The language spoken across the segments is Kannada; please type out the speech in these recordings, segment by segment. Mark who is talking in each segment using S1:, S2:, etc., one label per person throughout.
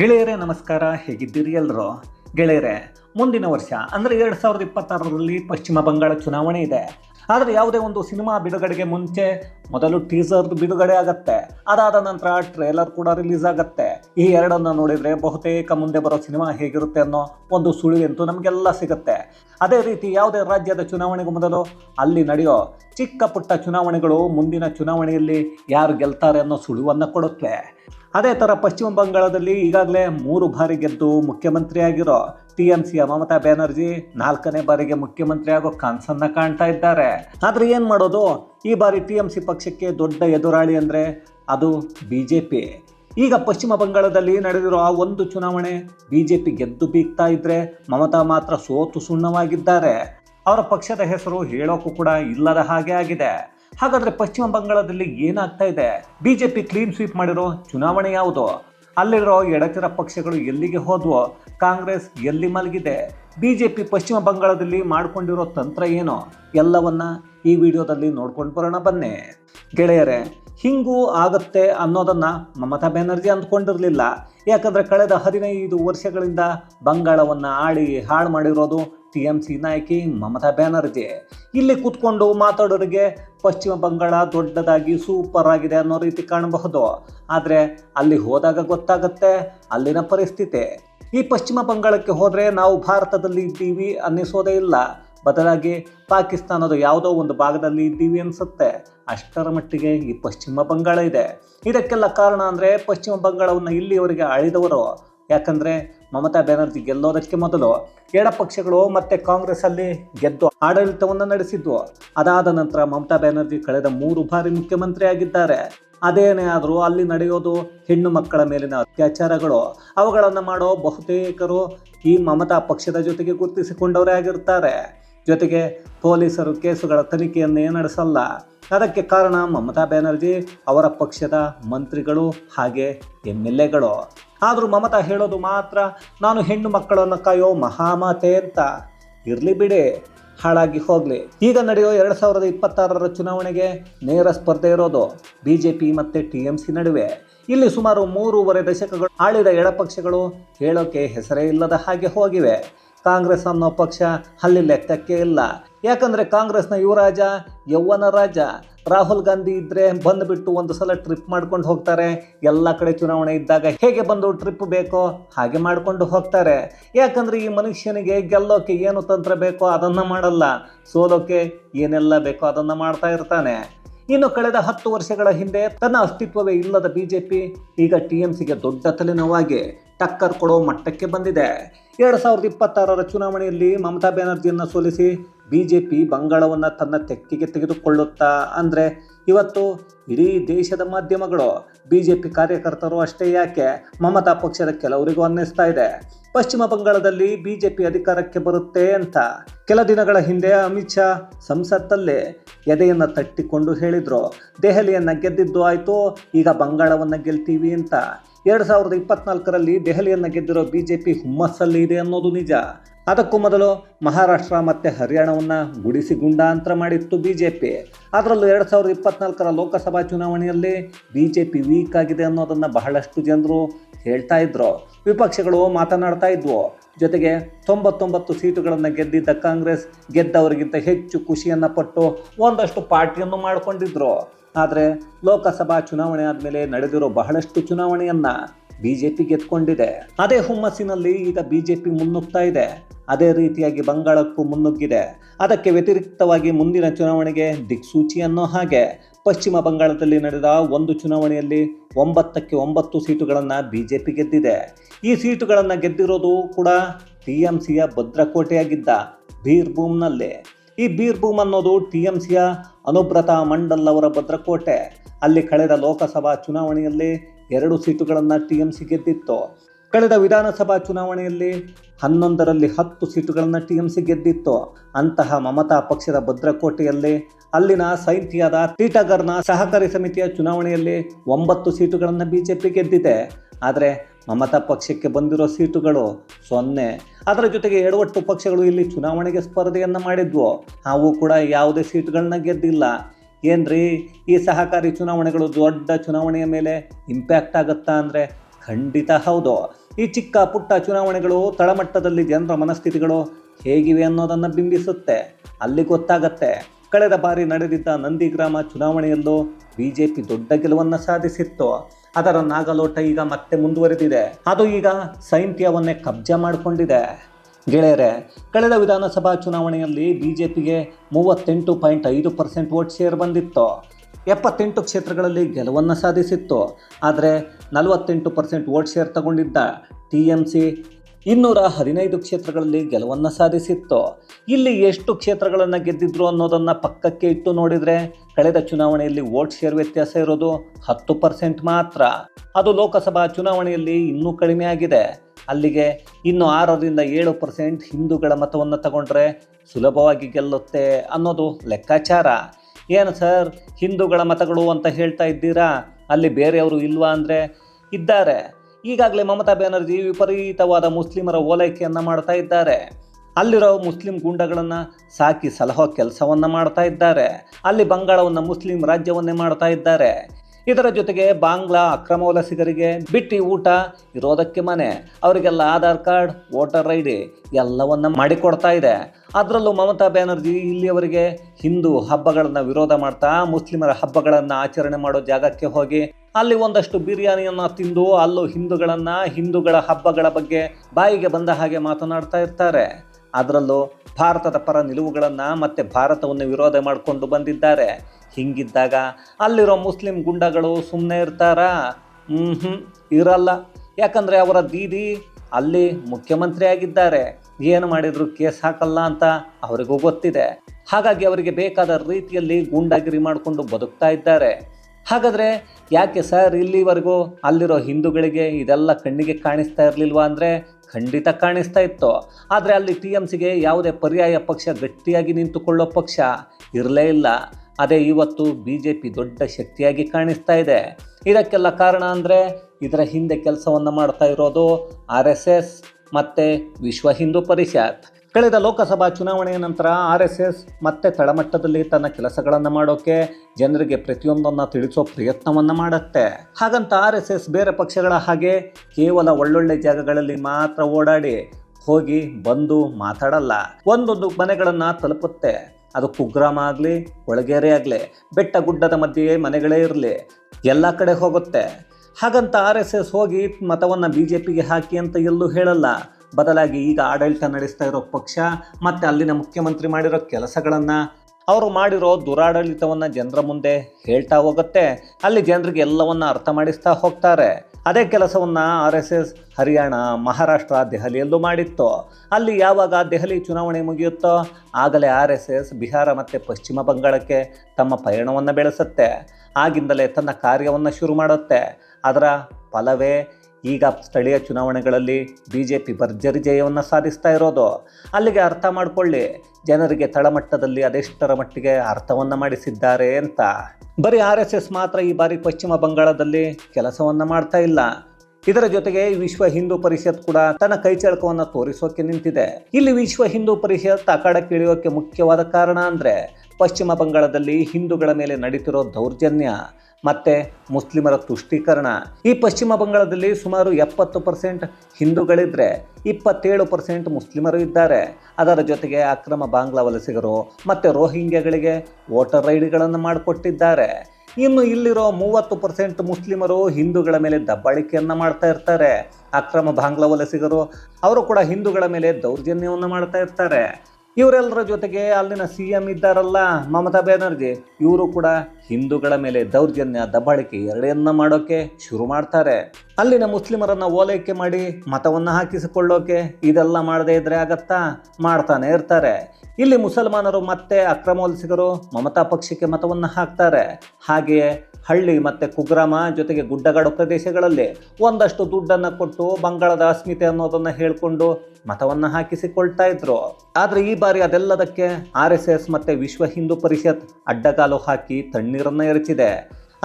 S1: ಗೆಳೆಯರೇ, ನಮಸ್ಕಾರ. ಹೇಗಿದ್ದೀರಿ ಎಲ್ಲರೂ? ಗೆಳೆಯರೇ, ಮುಂದಿನ ವರ್ಷ, ಅಂದರೆ ಎರಡು ಸಾವಿರದ ಇಪ್ಪತ್ತಾರರಲ್ಲಿ ಪಶ್ಚಿಮ ಬಂಗಾಳ ಚುನಾವಣೆ ಇದೆ. ಆದರೆ ಯಾವುದೇ ಒಂದು ಸಿನಿಮಾ ಬಿಡುಗಡೆಗೆ ಮುಂಚೆ ಮೊದಲು ಟೀಸರ್ ಬಿಡುಗಡೆ ಆಗತ್ತೆ. ಅದಾದ ನಂತರ ಟ್ರೇಲರ್ ಕೂಡ ರಿಲೀಸ್ ಆಗತ್ತೆ. ಈ ಎರಡನ್ನು ನೋಡಿದರೆ ಬಹುತೇಕ ಮುಂದೆ ಬರೋ ಸಿನಿಮಾ ಹೇಗಿರುತ್ತೆ ಅನ್ನೋ ಒಂದು ಸುಳಿವಂತೂ ನಮಗೆಲ್ಲ ಸಿಗುತ್ತೆ. ಅದೇ ರೀತಿ ಯಾವುದೇ ರಾಜ್ಯದ ಚುನಾವಣೆಗೂ ಮೊದಲು ಅಲ್ಲಿ ನಡೆಯೋ ಚಿಕ್ಕ ಪುಟ್ಟ ಚುನಾವಣೆಗಳು ಮುಂದಿನ ಚುನಾವಣೆಯಲ್ಲಿ ಯಾರು ಗೆಲ್ತಾರೆ ಅನ್ನೋ ಸುಳಿವನ್ನು ಕೊಡುತ್ತವೆ. ಅದೇ ಥರ ಪಶ್ಚಿಮ ಬಂಗಾಳದಲ್ಲಿ ಈಗಾಗಲೇ ಮೂರು ಬಾರಿ ಗೆದ್ದು ಮುಖ್ಯಮಂತ್ರಿ ಆಗಿರೋ ಟಿ ಎಂ ಸಿಯ ಮಮತಾ ಬ್ಯಾನರ್ಜಿ ನಾಲ್ಕನೇ ಬಾರಿಗೆ ಮುಖ್ಯಮಂತ್ರಿ ಆಗೋ ಕನಸನ್ನ ಕಾಣ್ತಾ ಇದ್ದಾರೆ. ಆದರೆ ಏನು ಮಾಡೋದು? ಈ ಬಾರಿ ಟಿ ಎಂ ಸಿ ಪಕ್ಷಕ್ಕೆ ದೊಡ್ಡ ಎದುರಾಳಿ ಅಂದರೆ ಅದು ಬಿ ಜೆ ಪಿ. ಈಗ ಪಶ್ಚಿಮ ಬಂಗಾಳದಲ್ಲಿ ನಡೆದಿರೋ ಆ ಒಂದು ಚುನಾವಣೆ ಬಿ ಜೆ ಪಿ ಗೆದ್ದು ಬೀಗ್ತಾ ಇದ್ರೆ ಮಮತಾ ಮಾತ್ರ ಸೋತು ಸುಣ್ಣವಾಗಿದ್ದಾರೆ. ಅವರ ಪಕ್ಷದ ಹೆಸರು ಹೇಳೋಕ್ಕೂ ಕೂಡ ಇಲ್ಲದ ಹಾಗೆ ಆಗಿದೆ. ಹಾಗಾದ್ರೆ ಪಶ್ಚಿಮ ಬಂಗಾಳದಲ್ಲಿ ಏನಾಗ್ತಾ ಇದೆ? ಬಿಜೆಪಿ ಕ್ಲೀನ್ ಸ್ವೀಪ್ ಮಾಡಿರೋ ಚುನಾವಣೆ ಯಾವುದು? ಅಲ್ಲಿರೋ ಎಡಚರ ಪಕ್ಷಗಳು ಎಲ್ಲಿಗೆ ಹೋದ್ವೋ, ಕಾಂಗ್ರೆಸ್ ಎಲ್ಲಿ ಮಲಗಿದೆ, ಬಿಜೆಪಿ ಪಶ್ಚಿಮ ಬಂಗಾಳದಲ್ಲಿ ಮಾಡಿಕೊಂಡಿರೋ ತಂತ್ರ ಏನು? ಎಲ್ಲವನ್ನ ಈ ವಿಡಿಯೋದಲ್ಲಿ ನೋಡ್ಕೊಂಡು ಬರೋಣ ಬನ್ನಿ. ಗೆಳೆಯರೇ, ಹಿಂಗೂ ಆಗತ್ತೆ ಅನ್ನೋದನ್ನ ಮಮತಾ ಬ್ಯಾನರ್ಜಿ ಅಂದ್ಕೊಂಡಿರಲಿಲ್ಲ. ಯಾಕಂದ್ರೆ ಕಳೆದ ಹದಿನೈದು ವರ್ಷಗಳಿಂದ ಬಂಗಾಳವನ್ನು ಆಳಿ ಹಾಳು ಮಾಡಿರೋದು ಟಿ ಎಂ ಸಿ ನಾಯಕಿ ಮಮತಾ ಬ್ಯಾನರ್ಜಿ. ಇಲ್ಲಿ ಕೂತ್ಕೊಂಡು ಮಾತಾಡೋರಿಗೆ ಪಶ್ಚಿಮ ಬಂಗಾಳ ದೊಡ್ಡದಾಗಿ ಸೂಪರ್ ಆಗಿದೆ ಅನ್ನೋ ರೀತಿ ಕಾಣಬಹುದು. ಆದರೆ ಅಲ್ಲಿ ಹೋದಾಗ ಗೊತ್ತಾಗುತ್ತೆ, ಅಲ್ಲಿನ ಪರಿಸ್ಥಿತಿ. ಈ ಪಶ್ಚಿಮ ಬಂಗಾಳಕ್ಕೆ ಹೋದರೆ ನಾವು ಭಾರತದಲ್ಲಿ ಇದ್ದೀವಿ ಅನ್ನಿಸೋದೇ ಇಲ್ಲ. ಬದಲಾಗಿ ಪಾಕಿಸ್ತಾನದ ಯಾವುದೋ ಒಂದು ಭಾಗದಲ್ಲಿ ಇದ್ದೀವಿ ಅನಿಸುತ್ತೆ. ಅಷ್ಟರ ಮಟ್ಟಿಗೆ ಈ ಪಶ್ಚಿಮ ಬಂಗಾಳ ಇದೆ. ಇದಕ್ಕೆಲ್ಲ ಕಾರಣ ಅಂದರೆ ಪಶ್ಚಿಮ ಬಂಗಾಳವನ್ನು ಇಲ್ಲಿಯವರೆಗೆ ಆಳಿದವರು ಯಾಕಂದರೆ ಮಮತಾ ಬ್ಯಾನರ್ಜಿ ಗೆಲ್ಲೋದಕ್ಕೆ ಮೊದಲು ಎಡಪಕ್ಷಗಳು ಮತ್ತೆ ಕಾಂಗ್ರೆಸ್ಸಲ್ಲಿ ಗೆದ್ದು ಆಡಳಿತವನ್ನು ನಡೆಸಿದ್ವು ಅದಾದ ನಂತರ ಮಮತಾ ಬ್ಯಾನರ್ಜಿ ಕಳೆದ ಮೂರು ಬಾರಿ ಮುಖ್ಯಮಂತ್ರಿ ಆಗಿದ್ದಾರೆ. ಅದೇನೇ ಆದರೂ ಅಲ್ಲಿ ನಡೆಯೋದು ಹೆಣ್ಣು ಮಕ್ಕಳ ಮೇಲಿನ ಅತ್ಯಾಚಾರಗಳು. ಅವುಗಳನ್ನು ಮಾಡೋ ಬಹುತೇಕರು ಈ ಮಮತಾ ಪಕ್ಷದ ಜೊತೆಗೆ ಗುರುತಿಸಿಕೊಂಡವರೇ ಆಗಿರ್ತಾರೆ. ಜೊತೆಗೆ ಪೊಲೀಸರು ಕೇಸುಗಳ ತನಿಖೆಯನ್ನೇ ನಡೆಸಲ್ಲ. ಅದಕ್ಕೆ ಕಾರಣ ಮಮತಾ ಬ್ಯಾನರ್ಜಿ ಅವರ ಪಕ್ಷದ ಮಂತ್ರಿಗಳು ಹಾಗೆ ಎಂ ಎಲ್ ಎಗಳು ಆದರೂ ಮಮತಾ ಹೇಳೋದು ಮಾತ್ರ, ನಾನು ಹೆಣ್ಣು ಮಕ್ಕಳನ್ನು ಕಾಯೋ ಮಹಾಮಾತೆ ಅಂತ. ಇರಲಿ ಬಿಡಿ, ಹಾಳಾಗಿ ಹೋಗಲಿ. ಈಗ ನಡೆಯೋ ಎರಡು ಸಾವಿರದ ಇಪ್ಪತ್ತಾರರ ಚುನಾವಣೆಗೆ ನೇರ ಸ್ಪರ್ಧೆ ಇರೋದು ಬಿ ಜೆ ಪಿ ಮತ್ತು ಟಿ ಎಂ ಸಿ ನಡುವೆ. ಇಲ್ಲಿ ಸುಮಾರು ಮೂರುವರೆ ದಶಕಗಳು ಆಳಿದ ಎಡಪಕ್ಷಗಳು ಹೇಳೋಕೆ ಹೆಸರೇ ಇಲ್ಲದ ಹಾಗೆ ಹೋಗಿವೆ. ಕಾಂಗ್ರೆಸ್ ಅನ್ನೋ ಪಕ್ಷ ಅಲ್ಲಿ ಲೆಕ್ಕಕ್ಕೆ ಇಲ್ಲ. ಯಾಕಂದರೆ ಕಾಂಗ್ರೆಸ್ನ ಯುವರಾಜ, ಯೌವನ ರಾಜ ರಾಹುಲ್ ಗಾಂಧಿ ಇದ್ದರೆ ಬಂದುಬಿಟ್ಟು ಒಂದು ಸಲ ಟ್ರಿಪ್ ಮಾಡ್ಕೊಂಡು ಹೋಗ್ತಾರೆ. ಎಲ್ಲ ಕಡೆ ಚುನಾವಣೆ ಇದ್ದಾಗ ಹೇಗೆ ಬಂದು ಟ್ರಿಪ್ ಬೇಕೋ ಹಾಗೆ ಮಾಡಿಕೊಂಡು ಹೋಗ್ತಾರೆ. ಯಾಕಂದರೆ ಈ ಮನುಷ್ಯನಿಗೆ ಗೆಲ್ಲೋಕೆ ಏನು ತಂತ್ರ ಬೇಕೋ ಅದನ್ನು ಮಾಡಲ್ಲ. ಸೋಲೋಕೆ ಏನೆಲ್ಲ ಬೇಕೋ ಅದನ್ನು ಮಾಡ್ತಾ ಇರ್ತಾನೆ. ಇನ್ನು ಕಳೆದ ಹತ್ತು ವರ್ಷಗಳ ಹಿಂದೆ ತನ್ನ ಅಸ್ತಿತ್ವವೇ ಇಲ್ಲದ ಬಿಜೆಪಿ ಈಗ ಟಿ ಎಂ ಸಿಗೆ ದೊಡ್ಡ ತಲೆನೋವಾಗಿ ಟಕ್ಕರ್ ಕೊಡೋ ಮಟ್ಟಕ್ಕೆ ಬಂದಿದೆ. ಎರಡು ಸಾವಿರದ ಇಪ್ಪತ್ತಾರರ ಚುನಾವಣೆಯಲ್ಲಿ ಮಮತಾ ಬ್ಯಾನರ್ಜಿಯನ್ನು ಸೋಲಿಸಿ ಬಿಜೆಪಿ ಬಂಗಾಳವನ್ನು ತನ್ನ ತೆಕ್ಕಿಗೆ ತೆಗೆದುಕೊಳ್ಳುತ್ತಾ, ಅಂದರೆ ಇವತ್ತು ಇಡೀ ದೇಶದ ಮಾಧ್ಯಮಗಳು ಬಿ ಜೆ ಪಿ ಕಾರ್ಯಕರ್ತರು ಅಷ್ಟೇ ಯಾಕೆ ಮಮತಾ ಪಕ್ಷದ ಕೆಲವರಿಗೂ ಅನ್ನಿಸ್ತಾ ಇದೆ. ಪಶ್ಚಿಮ ಬಂಗಾಳದಲ್ಲಿ ಬಿ ಜೆ ಪಿ ಅಧಿಕಾರಕ್ಕೆ ಬರುತ್ತೆ ಅಂತ ಕೆಲ ದಿನಗಳ ಹಿಂದೆ ಅಮಿತ್ ಶಾ ಸಂಸತ್ತಲ್ಲೇ ಎದೆಯನ್ನು ತಟ್ಟಿಕೊಂಡು ಹೇಳಿದರು. ದೆಹಲಿಯನ್ನು ಗೆದ್ದಿದ್ದು ಆಯಿತು, ಈಗ ಬಂಗಾಳವನ್ನು ಗೆಲ್ತೀವಿ ಅಂತ. ಎರಡು ಸಾವಿರದ ಇಪ್ಪತ್ನಾಲ್ಕರಲ್ಲಿ ದೆಹಲಿಯನ್ನು ಗೆದ್ದಿರೋ ಬಿ ಜೆ ಪಿ ಹುಮ್ಮಸ್ಸಲ್ಲಿ ಇದೆ ಅನ್ನೋದು ನಿಜ. ಅದಕ್ಕೂ ಮೊದಲು ಮಹಾರಾಷ್ಟ್ರ ಮತ್ತು ಹರಿಯಾಣವನ್ನು ಗುಡಿಸಿ ಗುಂಡಾಂತರ ಮಾಡಿತ್ತು ಬಿ ಜೆ ಪಿ ಅದರಲ್ಲೂ ಎರಡು ಸಾವಿರದ ಇಪ್ಪತ್ನಾಲ್ಕರ ಲೋಕಸಭಾ ಚುನಾವಣೆಯಲ್ಲಿ ಬಿ ಜೆ ಪಿ ವೀಕ್ ಆಗಿದೆ ಅನ್ನೋದನ್ನು ಬಹಳಷ್ಟು ಜನರು ಹೇಳ್ತಾ ಇದ್ರು. ವಿಪಕ್ಷಗಳು ಮಾತನಾಡ್ತಾ ಇದ್ವು. ಜೊತೆಗೆ ತೊಂಬತ್ತೊಂಬತ್ತು ಸೀಟುಗಳನ್ನು ಗೆದ್ದಿದ್ದ ಕಾಂಗ್ರೆಸ್ ಗೆದ್ದವರಿಗಿಂತ ಹೆಚ್ಚು ಖುಷಿಯನ್ನು ಪಟ್ಟು ಒಂದಷ್ಟು ಪಾರ್ಟಿಯನ್ನು ಮಾಡಿಕೊಂಡಿದ್ರು. ಆದರೆ ಲೋಕಸಭಾ ಚುನಾವಣೆ ಆದಮೇಲೆ ನಡೆದಿರೋ ಬಹಳಷ್ಟು ಚುನಾವಣೆಯನ್ನು ಬಿ ಜೆ ಪಿ ಗೆದ್ಕೊಂಡಿದೆ. ಅದೇ ಹುಮ್ಮಸ್ಸಿನಲ್ಲಿ ಈಗ ಬಿಜೆಪಿ ಮುನ್ನುಗ್ತಾ ಇದೆ. ಅದೇ ರೀತಿಯಾಗಿ ಬಂಗಾಳಕ್ಕೂ ಮುನ್ನುಗ್ಗಿದೆ. ಅದಕ್ಕೆ ವ್ಯತಿರಿಕ್ತವಾಗಿ ಮುಂದಿನ ಚುನಾವಣೆಗೆ ದಿಕ್ಸೂಚಿ ಅನ್ನೋ ಹಾಗೆ. ಪಶ್ಚಿಮ ಬಂಗಾಳದಲ್ಲಿ ನಡೆದ ಒಂದು ಚುನಾವಣೆಯಲ್ಲಿ ಒಂಬತ್ತಕ್ಕೆ ಒಂಬತ್ತು ಸೀಟುಗಳನ್ನು ಬಿ ಜೆ ಪಿ ಗೆದ್ದಿದೆ. ಈ ಸೀಟುಗಳನ್ನು ಗೆದ್ದಿರೋದು ಕೂಡ ಟಿ ಎಂ ಸಿಯ ಭದ್ರಕೋಟೆಯಾಗಿದ್ದ ಬೀರ್ಭೂಮ್ನಲ್ಲಿ ಈ ಬೀರ್ಭೂಮ್ ಅನ್ನೋದು ಟಿ ಎಂ ಸಿಯ ಅನುಬ್ರತ ಮಂಡಲ್ ಅವರ ಭದ್ರಕೋಟೆ. ಅಲ್ಲಿ ಕಳೆದ ಲೋಕಸಭಾ ಚುನಾವಣೆಯಲ್ಲಿ ಎರಡು ಸೀಟುಗಳನ್ನು ಟಿ ಎಂ ಸಿ ಗೆದ್ದಿತ್ತು. ಕಳೆದ ವಿಧಾನಸಭಾ ಚುನಾವಣೆಯಲ್ಲಿ ಹನ್ನೊಂದರಲ್ಲಿ ಹತ್ತು ಸೀಟುಗಳನ್ನು ಟಿ ಎಂ ಸಿ ಗೆದ್ದಿತ್ತು. ಅಂತಹ ಮಮತಾ ಪಕ್ಷದ ಭದ್ರಕೋಟೆಯಲ್ಲಿ ಅಲ್ಲಿನ ಸೈಂತಿಯಾದ ತೀಟಗರ್ನ ಸಹಕಾರಿ ಸಮಿತಿಯ ಚುನಾವಣೆಯಲ್ಲಿ ಒಂಬತ್ತು ಸೀಟುಗಳನ್ನು ಬಿಜೆಪಿ ಗೆದ್ದಿದೆ. ಆದರೆ ಮಮತಾ ಪಕ್ಷಕ್ಕೆ ಬಂದಿರೋ ಸೀಟುಗಳು ಸೊನ್ನೆ. ಅದರ ಜೊತೆಗೆ ಎಡವಟ್ಟು ಪಕ್ಷಗಳು ಇಲ್ಲಿ ಚುನಾವಣೆಗೆ ಸ್ಪರ್ಧೆಯನ್ನು ಮಾಡಿದ್ವು. ಅವು ಕೂಡ ಯಾವುದೇ ಸೀಟುಗಳನ್ನ ಗೆದ್ದಿಲ್ಲ. ಏನ್ರಿ? ಈ ಸಹಕಾರಿ ಚುನಾವಣೆಗಳು ದೊಡ್ಡ ಚುನಾವಣೆಯ ಮೇಲೆ ಇಂಪ್ಯಾಕ್ಟ್ ಆಗುತ್ತಾ ಅಂದರೆ? ಖಂಡಿತ ಹೌದು. ಈ ಚಿಕ್ಕ ಪುಟ್ಟ ಚುನಾವಣೆಗಳು ತಳಮಟ್ಟದಲ್ಲಿ ಜನರ ಮನಸ್ಥಿತಿಗಳು ಹೇಗಿವೆ ಅನ್ನೋದನ್ನು ಬಿಂಬಿಸುತ್ತೆ. ಅಲ್ಲಿ ಗೊತ್ತಾಗತ್ತೆ. ಕಳೆದ ಬಾರಿ ನಡೆದಿದ್ದ ನಂದಿಗ್ರಾಮ ಚುನಾವಣೆಯಲ್ಲೂ ಬಿಜೆಪಿ ದೊಡ್ಡ ಗೆಲುವನ್ನು ಸಾಧಿಸಿತ್ತು. ಅದರ ನಾಗಲೋಟ ಈಗ ಮತ್ತೆ ಮುಂದುವರೆದಿದೆ. ಅದು ಈಗ ಸೈಂತ್ಯವನ್ನೇ ಕಬ್ಜಾ ಮಾಡಿಕೊಂಡಿದೆ. ಗೆಳೆಯರೆ, ಕಳೆದ ವಿಧಾನಸಭಾ ಚುನಾವಣೆಯಲ್ಲಿ ಬಿಜೆಪಿಗೆ ಮೂವತ್ತೆಂಟು ಪಾಯಿಂಟ್ ಐದು ಪರ್ಸೆಂಟ್ ವೋಟ್ ಶೇರ್ ಬಂದಿತ್ತು. ಎಪ್ಪತ್ತೆಂಟು ಕ್ಷೇತ್ರಗಳಲ್ಲಿ ಗೆಲುವನ್ನು ಸಾಧಿಸಿತ್ತು. ಆದರೆ ನಲವತ್ತೆಂಟು ಪರ್ಸೆಂಟ್ ವೋಟ್ ಶೇರ್ ತಗೊಂಡಿದ್ದ ಟಿ ಎಂ ಸಿ ಇನ್ನೂರ ಹದಿನೈದು ಕ್ಷೇತ್ರಗಳಲ್ಲಿ ಗೆಲುವನ್ನು ಸಾಧಿಸಿತ್ತು. ಇಲ್ಲಿ ಎಷ್ಟು ಕ್ಷೇತ್ರಗಳನ್ನು ಗೆದ್ದಿದ್ರು ಅನ್ನೋದನ್ನು ಪಕ್ಕಕ್ಕೆ ಇಟ್ಟು ನೋಡಿದರೆ ಕಳೆದ ಚುನಾವಣೆಯಲ್ಲಿ ವೋಟ್ ಶೇರ್ ವ್ಯತ್ಯಾಸ ಇರೋದು ಹತ್ತು ಪರ್ಸೆಂಟ್ ಮಾತ್ರ. ಅದು ಲೋಕಸಭಾ ಚುನಾವಣೆಯಲ್ಲಿ ಇನ್ನೂ ಕಡಿಮೆ ಆಗಿದೆ. ಅಲ್ಲಿಗೆ ಇನ್ನು ಆರರಿಂದ ಏಳು ಪರ್ಸೆಂಟ್ ಹಿಂದೂಗಳ ಮತವನ್ನು ತಗೊಂಡ್ರೆ ಸುಲಭವಾಗಿ ಗೆಲ್ಲುತ್ತೆ ಅನ್ನೋದು ಲೆಕ್ಕಾಚಾರ. ಏನು ಸರ್, ಹಿಂದೂಗಳ ಮತಗಳು ಅಂತ ಹೇಳ್ತಾ ಇದ್ದೀರಾ? ಅಲ್ಲಿ ಬೇರೆಯವರು ಇಲ್ವಾ ಅಂದರೆ? ಇದ್ದಾರೆ. ಈಗಾಗಲೇ ಮಮತಾ ಬ್ಯಾನರ್ಜಿ ವಿಪರೀತವಾದ ಮುಸ್ಲಿಮರ ಓಲೈಕೆಯನ್ನು ಮಾಡ್ತಾ ಇದ್ದಾರೆ. ಅಲ್ಲಿರೋ ಮುಸ್ಲಿಂ ಗುಂಡಗಳನ್ನು ಸಾಕಿ ಸಲಹೋ ಕೆಲಸವನ್ನು ಮಾಡ್ತಾ ಇದ್ದಾರೆ. ಅಲ್ಲಿ ಬಂಗಾಳವನ್ನು ಮುಸ್ಲಿಂ ರಾಜ್ಯವನ್ನೇ ಮಾಡ್ತಾ ಇದ್ದಾರೆ. ಇದರ ಜೊತೆಗೆ ಬಾಂಗ್ಲಾ ಅಕ್ರಮ ವಲಸಿಗರಿಗೆ ಬಿಟ್ಟಿ ಊಟ ಇರೋದಕ್ಕೆ ಮನೆ. ಅವರಿಗೆಲ್ಲ Aadhaar card, voter I D ಎಲ್ಲವನ್ನ ಮಾಡಿಕೊಡ್ತಾ ಇದೆ. ಅದರಲ್ಲೂ ಮಮತಾ ಬ್ಯಾನರ್ಜಿ ಇಲ್ಲಿಯವರೆಗೆ ಹಿಂದೂ ಹಬ್ಬಗಳನ್ನು ವಿರೋಧ ಮಾಡ್ತಾ, ಮುಸ್ಲಿಮರ ಹಬ್ಬಗಳನ್ನು ಆಚರಣೆ ಮಾಡೋ ಜಾಗಕ್ಕೆ ಹೋಗಿ, ಅಲ್ಲಿ ಒಂದಷ್ಟು ಬಿರಿಯಾನಿಯನ್ನು ತಿಂದು, ಅಲ್ಲೂ ಹಿಂದೂಗಳನ್ನ, ಹಿಂದೂಗಳ ಹಬ್ಬಗಳ ಬಗ್ಗೆ ಬಾಯಿಗೆ ಬಂದ ಹಾಗೆ ಮಾತನಾಡ್ತಾ ಇರ್ತಾರೆ. ಅದರಲ್ಲೂ ಭಾರತದ ಪರ ನಿಲುವುಗಳನ್ನು ಮತ್ತೆ ಭಾರತವನ್ನು ವಿರೋಧ ಮಾಡಿಕೊಂಡು ಬಂದಿದ್ದಾರೆ. ಹಿಂಗಿದ್ದಾಗ ಅಲ್ಲಿರೋ ಮುಸ್ಲಿಂ ಗುಂಡಗಳು ಸುಮ್ಮನೆ ಇರ್ತಾರಾ. ಹ್ಞೂ ಇರಲ್ಲ. ಯಾಕಂದರೆ ಅವರ ದೀದಿ ಅಲ್ಲಿ ಮುಖ್ಯಮಂತ್ರಿ ಆಗಿದ್ದಾರೆ. ಏನು ಮಾಡಿದ್ರು ಕೇಸ್ ಹಾಕಲ್ಲ ಅಂತ ಅವರಿಗೂ ಗೊತ್ತಿದೆ. ಹಾಗಾಗಿ ಅವರಿಗೆ ಬೇಕಾದ ರೀತಿಯಲ್ಲಿ ಗೂಂಡಾಗಿರಿ ಮಾಡಿಕೊಂಡು ಬದುಕ್ತಾ ಇದ್ದಾರೆ. ಹಾಗಾದರೆ ಯಾಕೆ ಸರ್ ಇಲ್ಲಿವರೆಗೂ ಅಲ್ಲಿರೋ ಹಿಂದೂಗಳಿಗೆ ಇದೆಲ್ಲ ಕಣ್ಣಿಗೆ ಕಾಣಿಸ್ತಾ ಇರಲಿಲ್ವಾ ಅಂದರೆ ಖಂಡಿತ ಕಾಣಿಸ್ತಾ ಇತ್ತು. ಆದರೆ ಅಲ್ಲಿ ಟಿ ಎಂ ಸಿಗೆ ಯಾವುದೇ ಪರ್ಯಾಯ ಪಕ್ಷ ಗಟ್ಟಿಯಾಗಿ ನಿಂತುಕೊಳ್ಳೋ ಪಕ್ಷ ಇರಲೇ ಇಲ್ಲ. ಅದೇ ಇವತ್ತು ಬಿ ಜೆ ಪಿ ದೊಡ್ಡ ಶಕ್ತಿಯಾಗಿ ಕಾಣಿಸ್ತಾ ಇದೆ. ಇದಕ್ಕೆಲ್ಲ ಕಾರಣ ಅಂದರೆ ಇದರ ಹಿಂದೆ ಕೆಲಸವನ್ನು ಮಾಡ್ತಾ ಇರೋದು ಆರ್ ಎಸ್ ಎಸ್ ಮತ್ತು ವಿಶ್ವ ಹಿಂದೂ ಪರಿಷತ್. ಕಳೆದ ಲೋಕಸಭಾ ಚುನಾವಣೆಯ ನಂತರ ಆರ್ ಎಸ್ ಎಸ್ ಮತ್ತೆ ತಳಮಟ್ಟದಲ್ಲಿ ತನ್ನ ಕೆಲಸಗಳನ್ನು ಮಾಡೋಕ್ಕೆ ಜನರಿಗೆ ಪ್ರತಿಯೊಂದನ್ನು ತಿಳಿಸೋ ಪ್ರಯತ್ನವನ್ನು ಮಾಡುತ್ತೆ. ಹಾಗಂತ ಆರ್ ಎಸ್ ಎಸ್ ಬೇರೆ ಪಕ್ಷಗಳ ಹಾಗೆ ಕೇವಲ ಒಳ್ಳೊಳ್ಳೆ ಜಾಗಗಳಲ್ಲಿ ಮಾತ್ರ ಓಡಾಡಿ ಹೋಗಿ ಬಂದು ಮಾತಾಡಲ್ಲ. ಒಂದೊಂದು ಮನೆಗಳನ್ನು ತಲುಪುತ್ತೆ. ಅದು ಕುಗ್ರಾಮ ಆಗಲಿ, ಒಳಗೇರೆ ಆಗಲಿ, ಬೆಟ್ಟ ಗುಡ್ಡದ ಮಧ್ಯೆ ಮನೆಗಳೇ ಇರಲಿ, ಎಲ್ಲ ಕಡೆ ಹೋಗುತ್ತೆ. ಹಾಗಂತ ಆರ್ ಎಸ್ ಎಸ್ ಹೋಗಿ ಮತವನ್ನು ಬಿ ಜೆ ಪಿಗೆ ಹಾಕಿ ಅಂತ ಎಲ್ಲೂ ಹೇಳಲ್ಲ. ಬದಲಾಗಿ ಈಗ ಆಡಳಿತ ನಡೆಸ್ತಾ ಇರೋ ಪಕ್ಷ, ಮತ್ತು ಅಲ್ಲಿನ ಮುಖ್ಯಮಂತ್ರಿ ಮಾಡಿರೋ ಕೆಲಸಗಳನ್ನು, ಅವರು ಮಾಡಿರೋ ದುರಾಡಳಿತವನ್ನು ಜನರ ಮುಂದೆ ಹೇಳ್ತಾ ಹೋಗುತ್ತೆ. ಅಲ್ಲಿ ಜನರಿಗೆ ಎಲ್ಲವನ್ನ ಅರ್ಥ ಮಾಡಿಸ್ತಾ ಹೋಗ್ತಾರೆ. ಅದೇ ಕೆಲಸವನ್ನು R S S, Haryana, Maharashtra, ದೆಹಲಿಯಲ್ಲೂ ಮಾಡಿತ್ತು. ಅಲ್ಲಿ ಯಾವಾಗ ದೆಹಲಿ ಚುನಾವಣೆ ಮುಗಿಯುತ್ತೋ ಆಗಲೇ ಆರ್ ಎಸ್ ಎಸ್ ಬಿಹಾರ ಮತ್ತು ಪಶ್ಚಿಮ ಬಂಗಾಳಕ್ಕೆ ತಮ್ಮ ಪಯಣವನ್ನು ಬೆಳೆಸುತ್ತೆ. ಆಗಿಂದಲೇ ತನ್ನ ಕಾರ್ಯವನ್ನು ಶುರು ಮಾಡುತ್ತೆ. ಅದರ ಫಲವೇ ಈಗ ಸ್ಥಳೀಯ ಚುನಾವಣೆಗಳಲ್ಲಿ ಬಿ ಜೆ ಪಿ ಭರ್ಜರಿ ಜಯವನ್ನು ಸಾಧಿಸ್ತಾ ಇರೋದು. ಅಲ್ಲಿಗೆ ಅರ್ಥ ಮಾಡಿಕೊಳ್ಳಿ. ಜನರಿಗೆ ತಳಮಟ್ಟದಲ್ಲಿ ಅದೆಷ್ಟರ ಮಟ್ಟಿಗೆ ಅರ್ಥವನ್ನು ಮಾಡಿಸಿದ್ದಾರೆ ಅಂತ. ಬರೀ ಆರ್ ಎಸ್ ಮಾತ್ರ ಈ ಬಾರಿ ಪಶ್ಚಿಮ ಬಂಗಾಳದಲ್ಲಿ ಕೆಲಸವನ್ನು ಮಾಡ್ತಾ ಇಲ್ಲ. ಇದರ ಜೊತೆಗೆ ವಿಶ್ವ ಹಿಂದೂ ಪರಿಷತ್ ಕೂಡ ತನ್ನ ಕೈಚಳಕವನ್ನು ತೋರಿಸೋಕೆ ನಿಂತಿದೆ. ಇಲ್ಲಿ ವಿಶ್ವ ಹಿಂದೂ ಪರಿಷತ್ ಅಖಾಡಕ್ಕೆ ಇಳಿಯೋಕೆ ಮುಖ್ಯವಾದ ಕಾರಣ ಅಂದರೆ ಪಶ್ಚಿಮ ಬಂಗಾಳದಲ್ಲಿ ಹಿಂದೂಗಳ ಮೇಲೆ ನಡೀತಿರೋ ದೌರ್ಜನ್ಯ, ಮತ್ತೆ ಮುಸ್ಲಿಮರ ತುಷ್ಟೀಕರಣ. ಈ ಪಶ್ಚಿಮ ಬಂಗಾಳದಲ್ಲಿ ಸುಮಾರು ಎಪ್ಪತ್ತು ಪರ್ಸೆಂಟ್ ಹಿಂದೂಗಳಿದ್ದರೆ ಇಪ್ಪತ್ತೇಳು ಪರ್ಸೆಂಟ್ ಮುಸ್ಲಿಮರು ಇದ್ದಾರೆ. ಅದರ ಜೊತೆಗೆ ಅಕ್ರಮ ಬಾಂಗ್ಲಾ ವಲಸಿಗರು ಮತ್ತು ರೋಹಿಂಗ್ಯಗಳಿಗೆ ವೋಟರ್ ರೈಡ್ಗಳನ್ನು ಡಿಗಳನ್ನು ಮಾಡಿಕೊಟ್ಟಿದ್ದಾರೆ. ಇನ್ನು ಇಲ್ಲಿರೋ ಮೂವತ್ತು ಪರ್ಸೆಂಟ್ ಮುಸ್ಲಿಮರು ಹಿಂದೂಗಳ ಮೇಲೆ ದಬ್ಬಾಳಿಕೆಯನ್ನು ಮಾಡ್ತಾ ಇರ್ತಾರೆ. ಅಕ್ರಮ ಬಾಂಗ್ಲಾ ವಲಸಿಗರು, ಅವರು ಕೂಡ ಹಿಂದೂಗಳ ಮೇಲೆ ದೌರ್ಜನ್ಯವನ್ನು ಮಾಡ್ತಾ ಇರ್ತಾರೆ. ಇವರೆಲ್ಲರ ಜೊತೆಗೆ ಅಲ್ಲಿನ ಸಿ ಎಂ ಇದ್ದಾರಲ್ಲ ಮಮತಾ ಬ್ಯಾನರ್ಜಿ. ಇವರು ಕೂಡ ಹಿಂದೂಗಳ ಮೇಲೆ ದೌರ್ಜನ್ಯ, ದಬ್ಬಾಳಿಕೆ ಎರಡನ್ನ ಮಾಡೋಕೆ ಶುರು ಮಾಡ್ತಾರೆ. ಅಲ್ಲಿನ ಮುಸ್ಲಿಮರನ್ನ ಓಲೈಕೆ ಮಾಡಿ ಮತವನ್ನು ಹಾಕಿಸಿಕೊಳ್ಳೋಕೆ ಇದೆಲ್ಲ ಮಾಡದೇ ಇದ್ರೆ ಆಗತ್ತಾ? ಮಾಡ್ತಾನೆ ಇರ್ತಾರೆ. ಇಲ್ಲಿ ಮುಸಲ್ಮಾನರು ಮತ್ತೆ ಅಕ್ರಮ ವಲಸಿಗರು ಮಮತಾ ಪಕ್ಷಕ್ಕೆ ಮತವನ್ನು ಹಾಕ್ತಾರೆ. ಹಾಗೆಯೇ ಹಳ್ಳಿ ಮತ್ತು ಕುಗ್ರಾಮ ಜೊತೆಗೆ ಗುಡ್ಡಗಾಡು ಪ್ರದೇಶಗಳಲ್ಲಿ ಒಂದಷ್ಟು ದುಡ್ಡನ್ನು ಕೊಟ್ಟು ಬಂಗಾಳದ ಅಸ್ಮಿತೆ ಅನ್ನೋದನ್ನು ಹೇಳಿಕೊಂಡು ಮತವನ್ನು ಹಾಕಿಸಿಕೊಳ್ತಾ ಇದ್ರು. ಆದರೆ ಈ ಬಾರಿ ಅದೆಲ್ಲದಕ್ಕೆ ಆರ್ ಎಸ್ ಎಸ್ ಮತ್ತು ವಿಶ್ವ ಹಿಂದೂ ಪರಿಷತ್ ಅಡ್ಡಗಾಲು ಹಾಕಿ ತಣ್ಣೀರನ್ನು ಎರಚಿದೆ.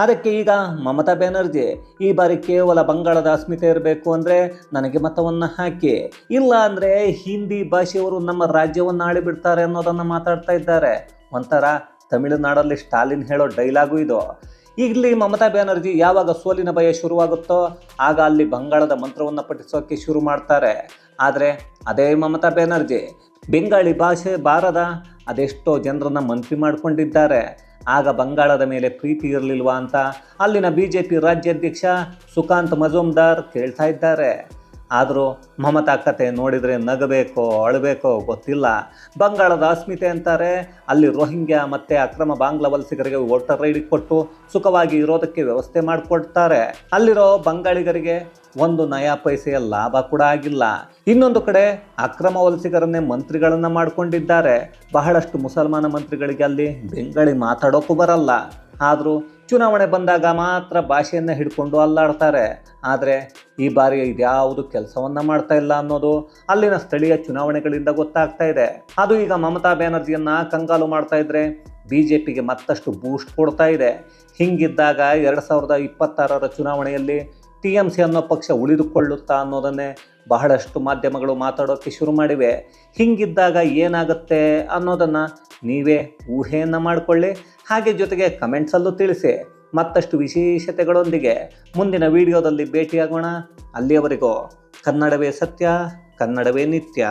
S1: ಅದಕ್ಕೆ ಈಗ ಮಮತಾ ಬ್ಯಾನರ್ಜಿ, ಈ ಬಾರಿ ಕೇವಲ ಬಂಗಾಳದ ಅಸ್ಮಿತೆ ಇರಬೇಕು ಅಂದರೆ ನನಗೆ ಮತವನ್ನು ಹಾಕಿ, ಇಲ್ಲ ಅಂದರೆ ಹಿಂದಿ ಭಾಷೆಯವರು ನಮ್ಮ ರಾಜ್ಯವನ್ನು ಆಳಿಬಿಡ್ತಾರೆ ಅನ್ನೋದನ್ನು ಮಾತಾಡ್ತಾ ಇದ್ದಾರೆ. ಒಂಥರ ತಮಿಳುನಾಡಲ್ಲಿ ಸ್ಟಾಲಿನ್ ಹೇಳೋ ಡೈಲಾಗು ಇದು. ಇಲ್ಲಿ ಮಮತಾ ಬ್ಯಾನರ್ಜಿ ಯಾವಾಗ ಸೋಲಿನ ಭಯ ಶುರುವಾಗುತ್ತೋ, ಆಗ ಅಲ್ಲಿ ಬಂಗಾಳದ ಮಂತ್ರವನ್ನು ಪಠಿಸೋಕ್ಕೆ ಶುರು ಮಾಡ್ತಾರೆ. ಆದರೆ ಅದೇ ಮಮತಾ ಬ್ಯಾನರ್ಜಿ, ಬೆಂಗಾಳಿ ಭಾಷೆ ಬಾರದ ಅದೆಷ್ಟೋ ಜನರನ್ನ ಮಂತ್ರಿ ಮಾಡಿಕೊಂಡಿದ್ದಾರೆ. ಆಗ ಬಂಗಾಳದ ಮೇಲೆ ಪ್ರೀತಿ ಇರಲಿಲ್ವಾ ಅಂತ ಅಲ್ಲಿನ ಬಿ ಜೆ ಪಿ ರಾಜ್ಯಾಧ್ಯಕ್ಷ ಸುಕಾಂತ್ ಮಜುಮ್ದಾರ್ ಕೇಳ್ತಾ ಇದ್ದಾರೆ. ಆದರೂ ಮಮತಾ ಕತೆ ನೋಡಿದರೆ ನಗಬೇಕೋ, ಅಳಬೇಕೋ ಗೊತ್ತಿಲ್ಲ. ಬಂಗಾಳದ ಅಸ್ಮಿತೆ ಅಂತಾರೆ, ಅಲ್ಲಿ ರೋಹಿಂಗ್ಯಾ ಮತ್ತು ಅಕ್ರಮ ಬಾಂಗ್ಲಾ ವಲಸಿಗರಿಗೆ ವೋಟರ್ ಐ ಕೊಟ್ಟು ಸುಖವಾಗಿ ಇರೋದಕ್ಕೆ ವ್ಯವಸ್ಥೆ ಮಾಡಿಕೊಡ್ತಾರೆ. ಅಲ್ಲಿರೋ ಬಂಗಾಳಿಗರಿಗೆ ಒಂದು ನಯಾ ಪೈಸೆಯ ಲಾಭ ಕೂಡ ಆಗಿಲ್ಲ. ಇನ್ನೊಂದು ಕಡೆ ಅಕ್ರಮ ವಲಸಿಗರನ್ನೇ ಮಂತ್ರಿಗಳನ್ನು ಮಾಡಿಕೊಂಡಿದ್ದಾರೆ. ಬಹಳಷ್ಟು ಮುಸಲ್ಮಾನ ಮಂತ್ರಿಗಳಿಗೆ ಅಲ್ಲಿ ಬೆಂಗಾಳಿ ಮಾತಾಡೋಕ್ಕೂ ಬರಲ್ಲ. ಆದರೂ ಚುನಾವಣೆ ಬಂದಾಗ ಮಾತ್ರ ಭಾಷೆಯನ್ನು ಹಿಡ್ಕೊಂಡು ಅಲ್ಲಾಡ್ತಾರೆ. ಆದರೆ ಈ ಬಾರಿ ಇದ್ಯಾವುದು ಕೆಲಸವನ್ನು ಮಾಡ್ತಾ ಇಲ್ಲ ಅನ್ನೋದು ಅಲ್ಲಿನ ಸ್ಥಳೀಯ ಚುನಾವಣೆಗಳಿಂದ ಗೊತ್ತಾಗ್ತಾ ಇದೆ. ಅದು ಈಗ ಮಮತಾ ಬ್ಯಾನರ್ಜಿಯನ್ನು ಕಂಗಾಲು ಮಾಡ್ತಾ ಇದ್ರೆ ಬಿ ಜೆ ಪಿಗೆ ಮತ್ತಷ್ಟು ಬೂಸ್ಟ್ ಕೊಡ್ತಾ ಇದೆ. ಹಿಂಗಿದ್ದಾಗ ಎರಡು ಸಾವಿರದ ಇಪ್ಪತ್ತಾರರ ಚುನಾವಣೆಯಲ್ಲಿ ಟಿ ಎಂ ಸಿ ಅನ್ನೋ ಪಕ್ಷ ಉಳಿದುಕೊಳ್ಳುತ್ತಾ ಅನ್ನೋದನ್ನೇ ಬಹಳಷ್ಟು ಮಾಧ್ಯಮಗಳು ಮಾತಾಡೋಕ್ಕೆ ಶುರು ಮಾಡಿವೆ. ಹಿಂಗಿದ್ದಾಗ ಏನಾಗುತ್ತೆ ಅನ್ನೋದನ್ನು ನೀವೇ ಊಹೆಯನ್ನು ಮಾಡಿಕೊಳ್ಳಿ. ಹಾಗೆ ಜೊತೆಗೆ ಕಮೆಂಟ್ಸಲ್ಲೂ ತಿಳಿಸಿ. ಮತ್ತಷ್ಟು ವಿಶೇಷತೆಗಳೊಂದಿಗೆ ಮುಂದಿನ ವಿಡಿಯೋದಲ್ಲಿ ಭೇಟಿಯಾಗೋಣ. ಅಲ್ಲಿಯವರೆಗೂ ಕನ್ನಡವೇ ಸತ್ಯ, ಕನ್ನಡವೇ ನಿತ್ಯ.